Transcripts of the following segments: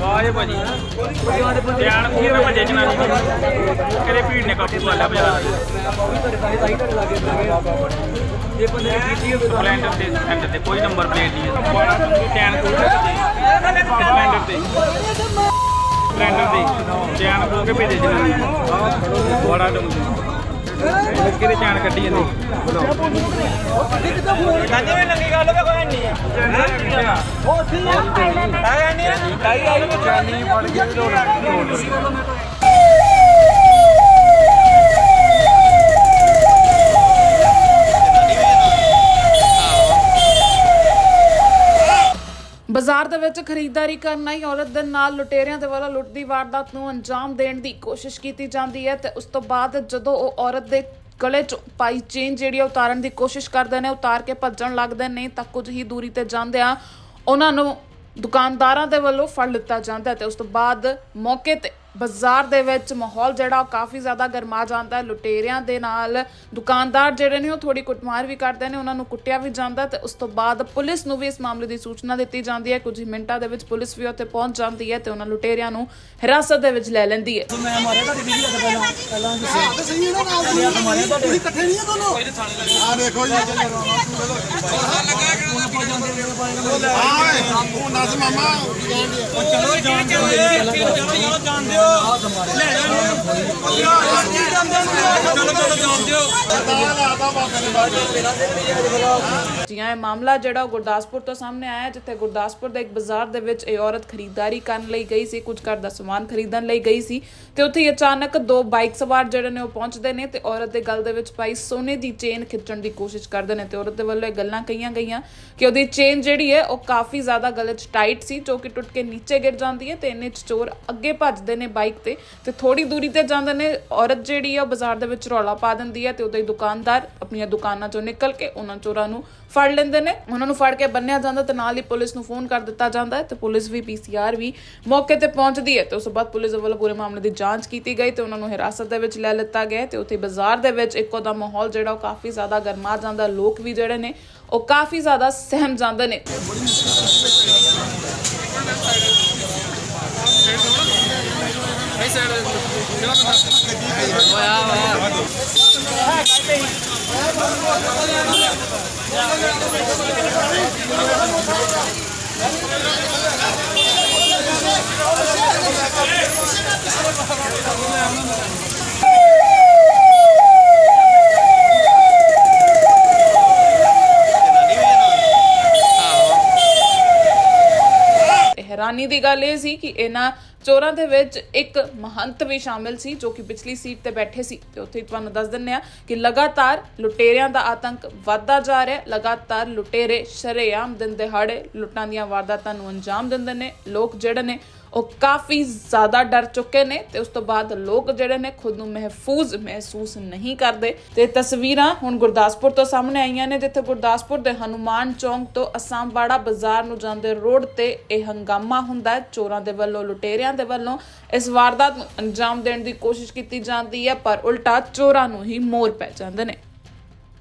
ਵਾਹ ਭਾਜੀ ਧਿਆਨ ਪੂਰੇ ਮੈਂ ਭੱਜੇ ਜਨਾਨੀ ਕਰੇ ਭੀੜ ਨੇ ਕਾਬੂ ਕਰ ਲਿਆ ਬਾਜ਼ਾਰ ਇਹ ਬੰਦੇ ਕੀਤੀ ਹੋਵੇ ਸਪਲੈਂਡਰ ਤੇ ਸਪਲੈਂਡਰ ਤੇ ਕੋਈ ਨੰਬਰ ਪਲੇਟ ਨਹੀਂ ਹੈ ਬੜਾ ਤੁੰਗੀ ਧਿਆਨ ਸਪਲੈਂਡਰ ਤੇ ਸਪਲੈਂਡਰ ਤੇ ਧਿਆਨ ਪੂ ਕੇ ਭੇਜੇ ਜਨਾਨੀ ਬੜਾ ਤੁੰਗੀ ਮੁਸਕੇ ਦੇ ਧਿਆਨ ਕੱਢੀ ਜਾਂਦੇ? ਕਹਿੰਦੇ ਵੀ ਲੰਗੀ ਗੱਲ ਤਾਂ ਕੋਈ ਨਹੀਂ ਹੈ ਹੈ ਨਹੀਂ ਹੈ ਆਈ ਚਾਨੀ ਪੜ ਗਈ ਬਾਜ਼ਾਰ ਦੇ ਵਿੱਚ ਖਰੀਦਦਾਰੀ ਕਰਨ ਆਈ ਔਰਤ ਦੇ ਨਾਲ ਲੁਟੇਰਿਆਂ ਦੇ ਵੱਲੋਂ ਲੁੱਟ ਦੀ ਵਾਰਦਾਤ ਨੂੰ ਅੰਜਾਮ ਦੇਣ ਦੀ ਕੋਸ਼ਿਸ਼ ਕੀਤੀ ਜਾਂਦੀ ਹੈ ਤੇ ਉਸ ਤੋਂ ਬਾਅਦ ਜਦੋਂ ਉਹ ਔਰਤ ਦੇ ਗਲੇ 'ਚ ਪਾਈ ਚੇਨ ਜਿਹੜੀ ਆ, ਉਤਾਰਨ ਦੀ ਕੋਸ਼ਿਸ਼ ਕਰਦੇ ਨੇ, ਉਤਾਰ ਕੇ ਭੱਜਣ ਲੱਗਦੇ ਨੇ, ਤਾਂ ਕੁਝ ਹੀ ਦੂਰੀ ਤੇ ਜਾਂਦਿਆਂ ਉਹਨਾਂ ਨੂੰ ਦੁਕਾਨਦਾਰਾਂ ਦੇ ਵੱਲੋਂ ਫੜ ਲਿੱਤਾ ਜਾਂਦਾ ਹੈ ਤੇ ਉਸ ਤੋਂ ਬਾਅਦ ਮੌਕੇ ਤੇ ਬਾਜ਼ਾਰ ਦੇ ਵਿੱਚ ਮਾਹੌਲ ਜਿਹੜਾ ਉਹ ਕਾਫੀ ਜ਼ਿਆਦਾ ਗਰਮਾ ਜਾਂਦਾ ਹੈ। ਲੁਟੇਰਿਆਂ ਦੇ ਨਾਲ ਦੁਕਾਨਦਾਰ ਜਿਹੜੇ ਨੇ ਉਹ ਥੋੜੀ ਕੁੱਟਮਾਰ ਵੀ ਕਰਦੇ ਨੇ ਉਹਨਾਂ ਨੂੰ ਕੁੱਟਿਆ ਵੀ ਜਾਂਦਾ ਤੇ ਉਸ ਤੋਂ ਬਾਅਦ ਪੁਲਿਸ ਨੂੰ ਵੀ ਇਸ ਮਾਮਲੇ ਦੀ ਸੂਚਨਾ ਦਿੱਤੀ ਜਾਂਦੀ ਹੈ। ਕੁਝ ਮਿੰਟਾਂ ਦੇ ਵਿੱਚ ਪੁਲਿਸ ਵੀ ਉੱਥੇ ਪਹੁੰਚ ਜਾਂਦੀ ਹੈ ਤੇ ਉਹਨਾਂ ਲੁਟੇਰਿਆਂ ਨੂੰ ਹਿਰਾਸਤ ਦੇ ਵਿੱਚ ਲੈ ਲੈਂਦੀ ਹੈ। ਮੈਂ ਮਾਰਿਆ ਤੁਹਾਡੀ ਵੀਡੀਓ ਤੇ ਪਹਿਲਾਂ। ਪਹਿਲਾਂ ਦੱਸਿਆ ਤੇ ਸਹੀ ਹੈ ਨਾ ਨਾਲ ਦੀ ਤੁਸੀਂ ਇਕੱਠੇ ਨਹੀਂ ਹੈ ਦੋਨੋਂ? ਆ ਦੇਖੋ ਜੀ। ਹਾਂ ਉਹ ਨਾਸ ਮਾਮਾ ਜਾਣ ਦਿਓ ਲੈਣਾ ਨਹੀਂ ਜੀ ਇਹ ਮਾਮਲਾ ਜਿਹੜਾ ਗੁਰਦਾਸਪੁਰ ਤੋਂ ਸਾਹਮਣੇ ਆਇਆ ਜਿੱਥੇ ਗੁਰਦਾਸਪੁਰ ਦੇ ਇੱਕ ਬਾਜ਼ਾਰ ਦੇ ਵਿੱਚ ਇਹ ਔਰਤ ਖਰੀਦਦਾਰੀ ਕਰਨ ਲਈ ਗਈ ਸੀ, ਕੁਝ ਘਰ ਦਾ ਸਮਾਨ ਖਰੀਦਣ ਲਈ ਗਈ ਸੀ ਤੇ ਉੱਥੇ ਹੀ ਅਚਾਨਕ ਦੋ ਬਾਈਕ ਸਵਾਰ ਜਿਹੜੇ ਨੇ ਉਹ ਪਹੁੰਚਦੇ ਨੇ ਤੇ ਔਰਤ ਦੇ ਗਲ ਦੇ ਵਿੱਚ ਪਾਈ ਸੋਨੇ ਦੀ ਚੇਨ ਖਿੱਚਣ ਦੀ ਕੋਸ਼ਿਸ਼ ਕਰਦੇ ਨੇ ਤੇ ਔਰਤ ਦੇ ਵੱਲੋਂ ਇਹ ਗੱਲਾਂ ਕਹੀਆਂ ਗਈਆਂ ਕਿ ਉਹਦੀ ਚੇਨ ਜਿਹੜੀ ਹੈ, ਉਹ ਕਾਫੀ ਜ਼ਿਆਦਾ ਗਲੇ 'ਚ ਟਾਈਟ ਸੀ, ਜੋ ਕਿ ਟੁੱਟ ਕੇ ਨੀਚੇ ਗਿਰ ਜਾਂਦੀ ਹੈ ਤੇ ਇੰਨੇ 'ਚ ਚੋਰ ਅੱਗੇ ਭੱਜਦੇ ਨੇ ਬਾਈਕ ਤੇ ਤੇ ਥੋੜੀ ਦੂਰੀ ਤੇ ਜਾਂਦੇ ਨੇ, ਔਰਤ ਜਿਹੜੀ ਹੈ ਉਹ ਬਾਜ਼ਾਰ ਦੇ ਵਿੱਚ ਰੌਲਾ ਪਾ ਦਿੰਦੀ ਹੈ ਤੇ ਉਹਦੇ ਦੁਕਾਨਦਾਰ ਆਪਣੀਆਂ ਦੁਕਾਨਾਂ ਚੋਂ ਨਿਕਲ ਕੇ ਉਹਨਾਂ ਚੋਰਾਂ ਨੂੰ ਫੜ ਲੈਂਦੇ ਨੇ। ਉਹਨਾਂ ਨੂੰ ਫੜ ਕੇ ਬੰਨਿਆ ਜਾਂਦਾ ਤੇ ਨਾਲ ਹੀ ਪੁਲਿਸ ਨੂੰ ਫੋਨ ਕਰ ਦਿੱਤਾ ਜਾਂਦਾ ਹੈ ਤੇ ਪੁਲਿਸ ਵੀ ਪੀਸੀਆਰ ਵੀ ਮੌਕੇ ਤੇ ਪਹੁੰਚਦੀ ਹੈ ਤੇ ਉਸ ਤੋਂ ਬਾਅਦ ਪੁਲਿਸ ਵੱਲੋਂ ਪੂਰੇ ਮਾਮਲੇ ਦੀ ਜਾਂਚ ਕੀਤੀ ਗਈ ਤੇ ਉਹਨਾਂ ਨੂੰ ਹਿਰਾਸਤ ਦੇ ਵਿੱਚ ਲੈ ਲਿੱਤਾ ਗਿਆ ਤੇ ਉੱਥੇ ਬਾਜ਼ਾਰ ਦੇ ਵਿੱਚ ਇੱਕੋ ਦਾ ਮਾਹੌਲ ਜਿਹੜਾ ਉਹ ਕਾਫੀ ਜ਼ਿਆਦਾ ਗਰਮਾ ਜਾਂਦਾ, ਲੋਕ ਵੀ ਜਿਹੜੇ ਨੇ ਉਹ ਕਾਫੀ ਜ਼ਿਆਦਾ ਸਹਿਮ ਜਾਂਦੇ ਨੇ। ਤੇ ਹੈਰਾਨੀ ਦੀ ਗੱਲ ਇਹ ਸੀ ਕਿ ਇਹਨਾਂ ਚੋਰਾਂ ਦੇ ਵਿੱਚ ਇੱਕ ਮਹੰਤ ਵੀ ਸ਼ਾਮਿਲ ਸੀ ਜੋ ਕਿ ਪਿਛਲੀ ਸੀਟ ਤੇ ਬੈਠੇ ਸੀ ਤੇ ਉੱਥੇ ਤੁਹਾਨੂੰ ਦੱਸ ਦਿੰਨੇ ਆ ਕਿ ਲਗਾਤਾਰ ਲੁਟੇਰਿਆਂ ਦਾ ਆਤੰਕ ਵੱਧਦਾ ਜਾ ਰਿਹਾ ਲਗਾਤਾਰ ਲੁਟੇਰੇ ਸ਼ਰੇਆਮ ਦਿਨ ਦਿਹਾੜੇ ਲੁੱਟਾਂ ਦੀਆਂ ਵਾਰਦਾਤਾਂ ਨੂੰ ਅੰਜਾਮ ਦਿੰਦੇ ਨੇ। ਲੋਕ ਜਿਹੜੇ ਨੇ ਉਹ ਕਾਫੀ ਜ਼ਿਆਦਾ ਡਰ ਚੁੱਕੇ ਨੇ ਤੇ ਉਸ ਤੋਂ ਬਾਅਦ ਲੋਕ ਜਿਹੜੇ ਨੇ ਖੁਦ ਨੂੰ ਮਹਿਫੂਜ਼ ਮਹਿਸੂਸ ਨਹੀਂ ਕਰਦੇ। ਤੇ ਤਸਵੀਰਾਂ ਹੁਣ ਗੁਰਦਾਸਪੁਰ ਤੋਂ ਸਾਹਮਣੇ ਆਈਆਂ ਨੇ, ਜਿੱਥੇ ਗੁਰਦਾਸਪੁਰ ਦੇ ਹਨੂਮਾਨ ਚੌਂਕ ਤੋਂ ਅਸਾਮਬਾੜਾ ਬਾਜ਼ਾਰ ਨੂੰ ਜਾਂਦੇ ਰੋਡ ਤੇ ਇਹ ਹੰਗਾਮਾ ਹੁੰਦਾ ਹੈ। ਚੋਰਾਂ ਦੇ ਵੱਲੋਂ, ਲੁਟੇਰਿਆਂ ਦੇ ਵੱਲੋਂ ਇਸ ਵਾਰਦਾਤ ਨੂੰ ਅੰਜਾਮ ਦੇਣ ਦੀ ਕੋਸ਼ਿਸ਼ ਕੀਤੀ ਜਾਂਦੀ ਹੈ, ਪਰ ਉਲਟਾ ਚੋਰਾਂ ਨੂੰ ਹੀ ਮੋਰ ਪੈ ਜਾਂਦੇ ਨੇ।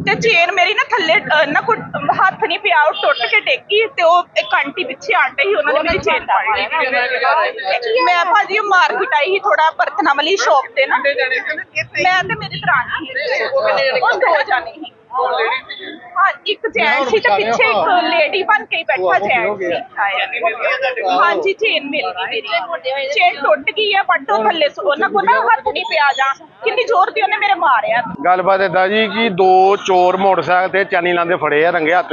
ਤੇ ਚੇਨ ਮੇਰੀ ਨਾ ਥੱਲੇ ਅਹ, ਨਾ ਕੋਈ ਹੱਥ ਨਹੀਂ ਪਿਆ ਉਹ ਟੁੱਟ ਕੇ ਡੇਗੀ ਤੇ ਉਹ ਇੱਕ ਆਂਟੀ ਪਿੱਛੇ ਆਂਟੇ ਸੀ ਉਹਨਾਂ ਨੇ ਮੇਰੀ ਚੇਨ ਫੜ ਲਈ। ਮੈਂ ਭਾਜੀ ਉਹ ਮਾਰਕੀਟ ਆਈ ਸੀ ਥੋੜਾ ਬਰਤਨਾਂ ਵਾਲੀ ਸ਼ਾਪ ਤੇ ਨਾ। ਮੈਂ ਤੇ ਮੇਰੀ ਦਰਾਣੀ ਉਹ ਦੋ ਜਾਣੇ ਸੀ। ਹਾਂ, ਇੱਕ ਜੈਂਟ ਸੀ ਤੇ ਪਿੱਛੇ ਇੱਕ ਲੇਡੀ ਬਣ ਕੇ ਹੀ ਬੈਠਾ ਜੈਂਟ ਸੀ। ਹਾਂਜੀ ਚੇਨ ਮਿਲ ਗਈ ਮੇਰੀ। ਚੇਨ ਟੁੱਟ ਗਈ ਹੈ ਪੱਟੋ ਥੱਲੇ ਸੋ- ਉਹਨਾਂ ਕੋਲ ਨਾ ਹੱਥ ਨਹੀਂ ਪਿਆ ਜਾ ਕਿੰਨੀ ਜ਼ੋਰ ਦੀ ਉਹਨੇ ਮੇਰੇ ਮਾਰਿਆ। ਗੱਲਬਾਤ ਏਦਾਂ ਜੀ ਕਿ ਦੋ ਚੋਰ ਮੋਟਰਸਾਈਕਲ ਤੇ ਚਾਨੀ ਲਾਉਂਦੇ ਫੜੇ ਆ ਰੰਗੇ ਹੱਥ।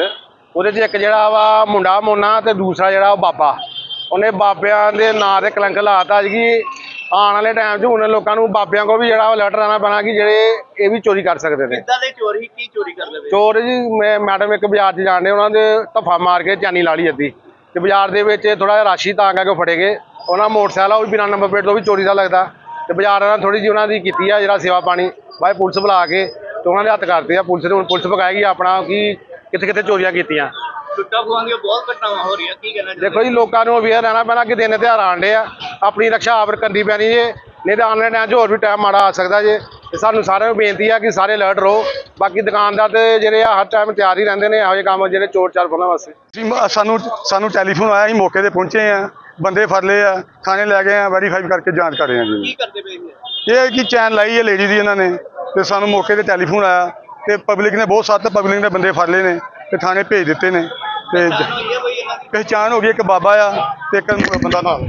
ਉਹਦੇ 'ਚ ਇੱਕ ਜਿਹੜਾ ਵਾ ਮੁੰਡਾ ਮੋਨਾ ਤੇ ਦੂਸਰਾ ਜਿਹੜਾ ਉਹ ਬਾਬਾ। ਉਹਨੇ ਬਾਬਿਆਂ ਦੇ ਨਾਂ ਤੇ ਕਲੰਕ ਲਾਤਾ ਜੀ ਕਿ ਆਉਣ ਵਾਲੇ ਟਾਈਮ 'ਚ ਹੁਣ ਲੋਕਾਂ ਨੂੰ ਬਾਬਿਆਂ ਕੋ ਵੀ ਜਿਹੜਾ ਉਹ ਲੈਟਰ ਆਣਾ ਪੈਣਾ ਕਿ ਜਿਹੜੇ ਇਹ ਵੀ ਚੋਰੀ ਕਰ ਸਕਦੇ ਨੇ। ਕਿੱਦਾਂ ਦੇ ਚੋਰ ਕੀ ਚੋਰੀ ਕਰਦੇ ਵੇ ਚੋਰ ਜੀ ਮੈਂ ਮੈਡਮ ਇੱਕ ਬਾਜ਼ਾਰ 'ਚ ਜਾਣਦੇ ਉਹਨਾਂ ਦੇ ਧੱਫਾ ਮਾਰ ਕੇ ਚਾਨੀ ਲਾ ਲਈ ਅੱਧੀ। ਤੇ ਬਾਜ਼ਾਰ ਦੇ ਵਿੱਚ ਥੋੜਾ ਜਿਹਾ ਰਾਸ਼ੀ ਤਾਂ ਕਰਕੇ ਫੜੇ ਗਏ। ਉਹਨਾਂ ਮੋਟਰਸਾਈਕਲ ਆ ਉਹ ਵੀ ਬਿਨਾਂ ਨੰਬਰ ਪਲੇਟ ਤੋਂ ਵੀ ਚੋਰੀ ਦਾ ਲੱਗਦਾ। ਤੇ ਬਾਜ਼ਾਰ ਨਾਲ ਥੋੜੀ ਜਿਹੀ ਉਹਨਾਂ ਦੀ ਕੀਤੀ ਆ ਜਿਹੜਾ ਸੇਵਾ ਪਾਣੀ। ਬਾਈ ਪੁਲਿਸ ਬੁਲਾ ਕੇ ਤੇ ਉਹਨਾਂ ਦੇ ਹੱਥ ਕਰਤੇ ਆ। ਪੁਲਿਸ ਨੇ ਹੁਣ ਪੁਲਿਸ ਪਕਾਏਗੀ ਆਪਣਾ ਕਿ ਕਿੱਥੇ ਕਿੱਥੇ ਚੋਰੀਆਂ ਕੀਤੀਆਂ। ਟੁੱਟਾ ਦੀਆਂ ਬਹੁਤ ਘਟਨਾਵਾਂ ਹੋ ਰਹੀਆਂ ਕੀ ਕਹਿਣਾ ਦੇਖੋ ਜੀ ਲੋਕਾਂ ਨੂੰ ਅਵੇਅਰ ਰਹਿਣਾ ਪੈਣਾ ਕਿ ਦਿਨ ਤਿਉਹਾਰ ਆਉਂਦੇ ਆ। ਆਪਣੀ ਰਕਸ਼ਾ ਆਪ ਕਰਨੀ ਪੈਣੀ ਜੇ ਨਹੀਂ ਤਾਂ ਆਨਲਾਈਨ ਟਾਈਮ 'ਚ ਹੋਰ ਵੀ ਟਾਈਮ ਮਾੜਾ ਆ ਸਕਦਾ ਜੇ। ਤੇ ਸਾਨੂੰ ਸਾਰਿਆਂ ਨੂੰ ਬੇਨਤੀ ਆ ਕਿ ਸਾਰੇ ਅਲਰਟ ਰਹੋ। ਬਾਕੀ ਦੁਕਾਨਦਾਰ ਤੇ ਜਿਹੜੇ ਆ ਹਰ ਟਾਈਮ ਤਿਆਰ ਹੀ ਰਹਿੰਦੇ ਨੇ ਇਹੋ ਜਿਹੇ ਕੰਮ ਜਿਹੜੇ ਚੋਰ ਚਾਰ ਫੜਨ ਵਾਸਤੇ। ਸਾਨੂੰ ਸਾਨੂੰ ਟੈਲੀਫੋਨ ਆਇਆ ਅਸੀਂ ਮੌਕੇ ਤੇ ਪਹੁੰਚੇ ਆ। ਬੰਦੇ ਫੜ ਲਏ ਆ ਥਾਣੇ ਲੈ ਗਏ ਆ ਵੈਰੀਫਾਈ ਕਰਕੇ ਜਾਂਚ ਕਰ ਰਹੇ ਆ ਜੀ। ਕੀ ਕਰਦੇ ਪਏ ਸੀ ਇਹ ਕਿ ਚੈਨ ਲਾਈ ਹੈ ਲੇਡੀ ਦੀ ਇਹਨਾਂ ਨੇ ਤੇ ਸਾਨੂੰ ਮੌਕੇ ਤੇ ਟੈਲੀਫੋਨ ਆਇਆ। ਤੇ ਪਬਲਿਕ ਨੇ ਬਹੁਤ ਸਖਤ ਪਬਲਿਕ ਨੇ ਬੰਦੇ ਫੜ ਲਏ ਨੇ ਤੇ ਥਾਣੇ ਭੇਜ ਦਿੱਤੇ ਨੇ। ਤੇ ਪਹਿਚਾਣ ਹੋ ਗਈ ਇੱਕ ਬਾਬਾ ਆ ਤੇ ਇੱਕ ਬੰਦਾ ਨਾਲ।